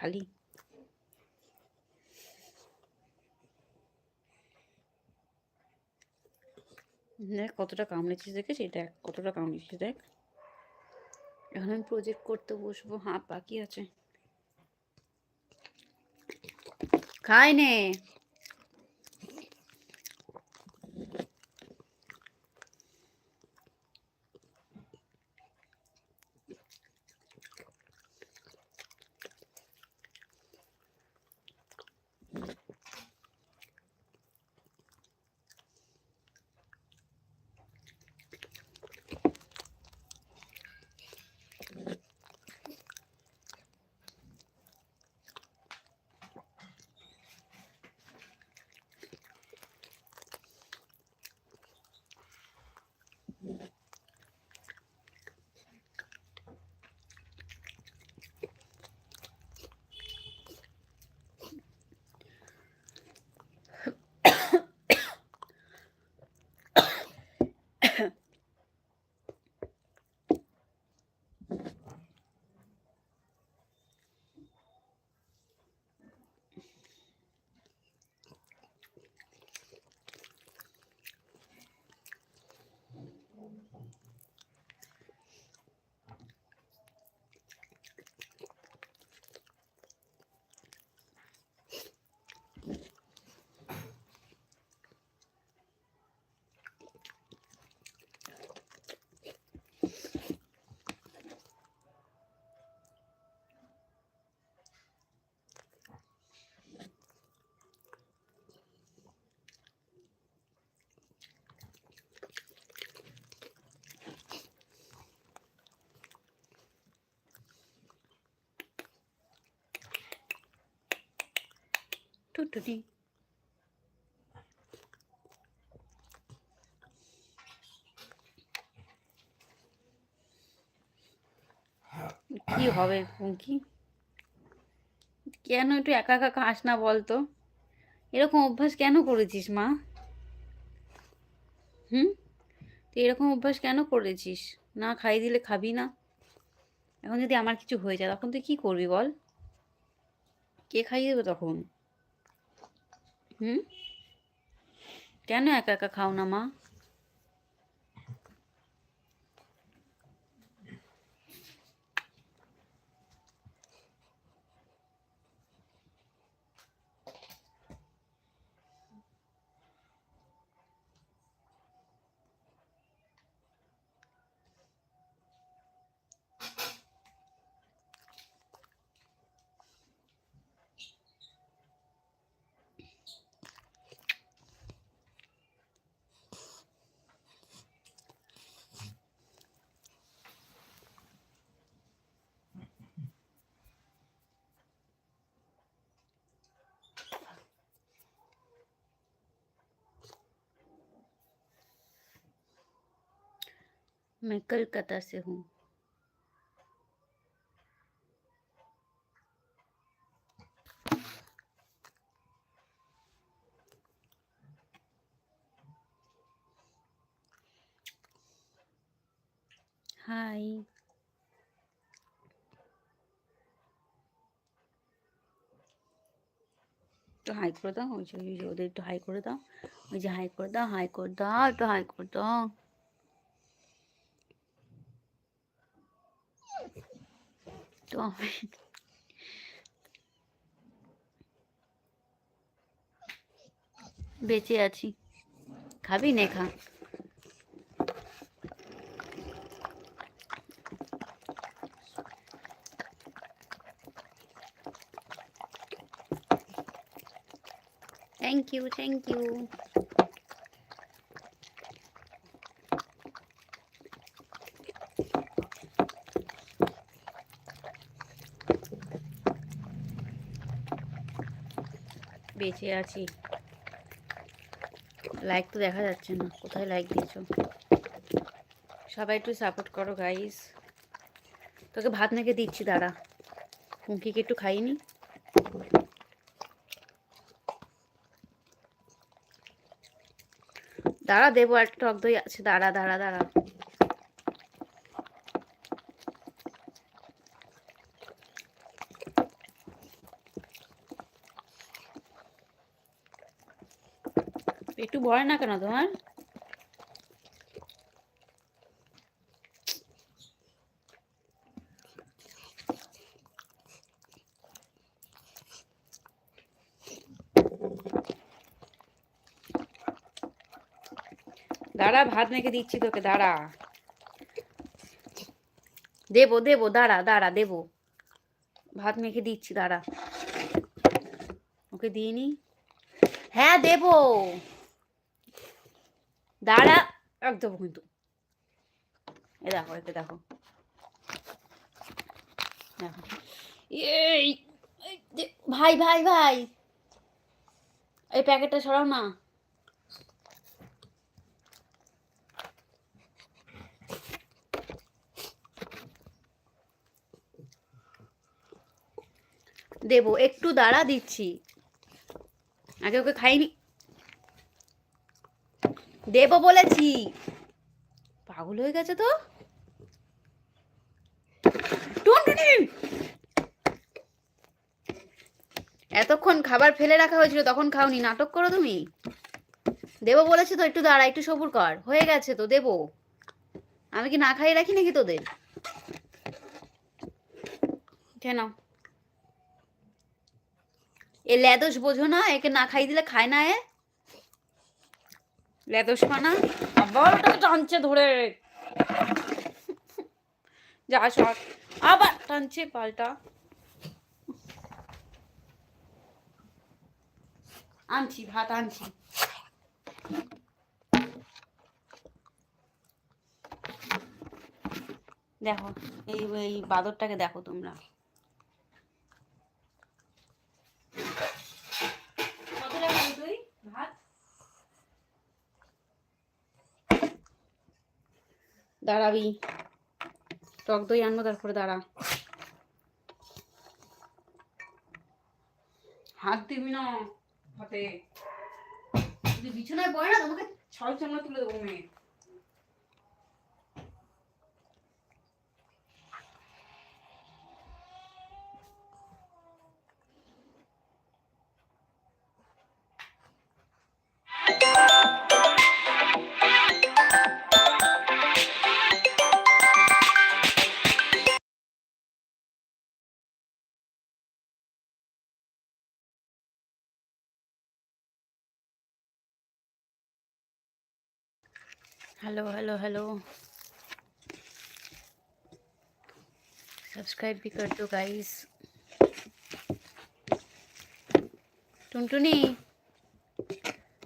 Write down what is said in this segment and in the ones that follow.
খালি। দেখ কতটা কামড়েছিস দেখেছি দেখ কতটা কামড়েছিস দেখ। এখন আমি প্রজেক্ট করতে বসবো, হাত বাকি আছে। খাই নে। কি হবে কি কেন একটু একা একা খাস না বলতো? এরকম অভ্যাস কেন করেছিস, মা? হুম? তুই এরকম অভ্যাস কেন করেছিস? না খাইয়ে দিলে খাবি না। এখন যদি আমার কিছু হয়ে যায়, তখন তুই কি করবি বল? কে খাইয়ে দেবে তখন? হুম? কেন একা একা খাও না মা? मैं कलकत्ता से हूँ হাই একটু হাই করে দাও ওই যে ওই যে ওদের একটু হাই করে দাও ওই যে হাই করে দাও হাই করে দাও একটু হাই করে দাও তো আমি বেঁচে আছি। খাবি নে খা। থ্যাংক ইউ থ্যাংক ইউ বেঁচে আছি। লাইক তো দেখা যাচ্ছে না। কোথায় লাইক দিয়েছ সবাই একটু সাপোর্ট করো গাইস তোকে ভাত মেখে দিচ্ছি, দাঁড়া। কুঙ্কিকে একটু খাইনি। দাঁড়া, দেবো একটা টক দই আছে। দাঁড়া দাঁড়া দাঁড়া। একটু ভয় না কেন তোমার? দাঁড়া, ভাত মেখে দিচ্ছি তোকে, দাঁড়া। দেবো দেবো, দাঁড়া দাঁড়া, দেবো। ভাত মেখে দিচ্ছি, দাঁড়া। ওকে দিইনি? হ্যাঁ দেবো। দাঁড়া। একদম কিন্তু। এ দেখো একে দেখো। দেখো। এই ভাই ভাই ভাই। এই প্যাকেটটা সরাও না। দেবো, একটু দাঁড়া দিচ্ছি। আগে ওকে খাইনি দেবো বলেছি। পাগল হয়ে গেছে তো! এতক্ষণ খাবার ফেলে রাখা হয়েছিল, তখন খাওনি। নাটক করো তুমি। দেবো বলেছি তো, একটু দাঁড়া, একটু সবুর কর। হয়ে গেছে তো, দেবো। আমি কি না খাইয়ে রাখি নাকি তোদের? কেন এ ল্যাদোস বোঝো না, একে না খাই দিলে খায় না এ? ল্যাদোস পানা আবার ওটাকে টানছে ধরে। যা সর আবার টানছে, পাল্টা। আনছি, ভাত আনছি। দেখো, এই এই বাদরটাকে দেখো তোমরা কত রাখবি তুই ভাত দাঁড়াবি। টক দই আনব, তারপরে দাঁড়া। হাত দিবি না, হাতে। যদি বিছানায় পড়ে না, তোমাকে ছয় চামড়া তুলে দেবো মেয়ে। हेलो हेलो हेलो सब्सक्राइब भी कर दो गाइस टुनटुनी।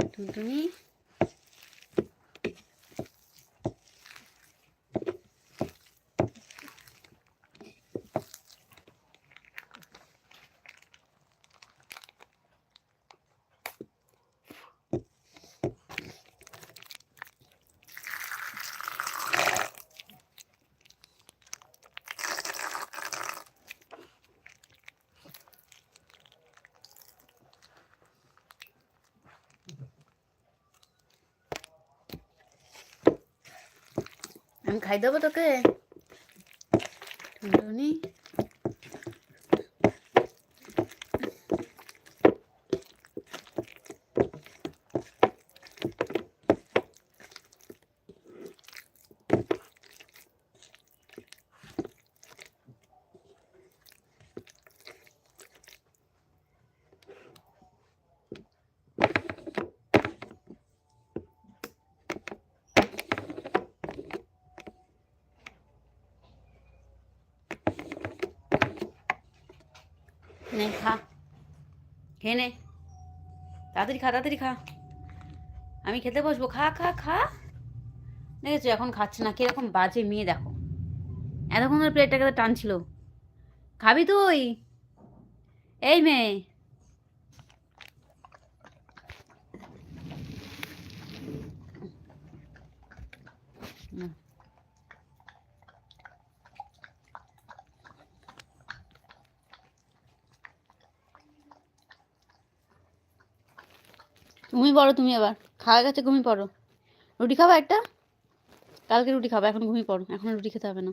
टुनटुनी। আমি খাই দেবো তোকে টুনটুনি নে, খা। খেয়ে নে। তাড়াতাড়ি খা তাড়াতাড়ি খা। আমি খেতে বসবো। খা খা খা। দেখেছ, এখন খাচ্ছে না। কীরকম বাজে মেয়ে, দেখো। এতক্ষণ ধরে প্লেটটাকে টানছিল। খাবি তুই? এই মেয়ে। হুম। ঘুমিয়ে পড়ো, তুমি আবার। খাওয়া গেছে ঘুমিয়ে পড়ো। রুটি খাবা একটা? কালকে রুটি খাবা, এখন ঘুমিয়ে পড়ো। এখন রুটি খেতে হবে না।